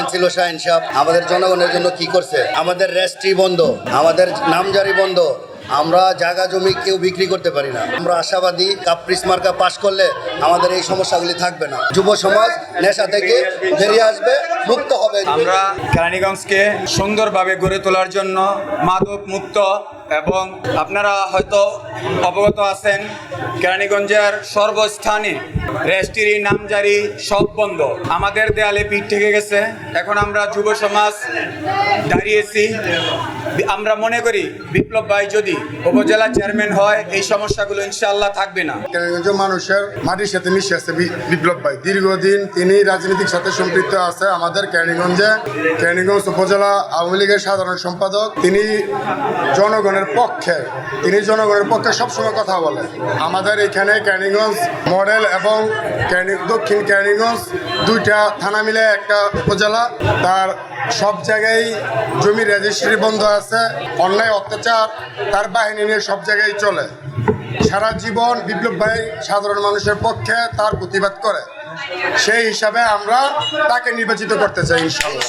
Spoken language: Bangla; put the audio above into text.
চেয়ারম্যান ছিল শাহিন সাহেব, আমাদের জনগণের জন্য কি করছে? আমাদের রেস্ট্রি বন্ধ, আমাদের নামজারি বন্ধ, আমরা জায়গা জমি কেউ বিক্রি করতে পারি না। আমরা আশাবাদী, কাপ্রিস মার্কা পাশ করলে আমাদের এই সমস্যাগুলি থাকবে না। যুব সমাজ নেশা থেকে বেরিয়ে আসবে, মুক্ত হবে। আমরা কেরানীগঞ্জকে সুন্দরভাবে গড়ে তোলার জন্য মাদক মুক্ত এবং আপনারা হয়তো অবগত আছেন, কেরানীগঞ্জের সর্বস্থানে রেস্টিরি নামজারি সব বন্ধ। আমাদের দেয়ালে পিঠ থেকে গেছে। এখন আমরা যুব সমাজ দাঁড়িয়েছি। আমরা মনে করি বিপ্লব ভাই যদি উপজেলা চেয়ারম্যান হয়, এই সমস্যাগুলো ইনশাআল্লাহ থাকবে না। মানুষের মাটির সাথে মিশে আছে বিপ্লব ভাই। দীর্ঘদিন তিনি রাজনীতির সাথে সম্পৃক্ত আছে আমাদের কেরানীগঞ্জে। কেরানীগঞ্জ উপজেলা আওয়ামী লীগের সাধারণ সম্পাদক। তিনি জনগণের পক্ষে, তিনি জনগণের পক্ষে সবসময় কথা বলেন আমাদের এখানে কেরানীগঞ্জ মডেল এবং দক্ষিণ কেরানীগঞ্জ দুইটা থানা মিলে একটা উপজেলা, তার সব জায়গায় জমি রেজিস্ট্রি বন্ধ আছে, অন্যায় অত্যাচার তার বাহিনী নিয়ে সব জায়গায় চলে। সারা জীবন বিপ্লব ভাই সাধারণ মানুষের পক্ষে তার প্রতিবাদ করে। সেই হিসাবে আমরা তাকে নির্বাচিত করতে চাই, ইনশাল্লাহ।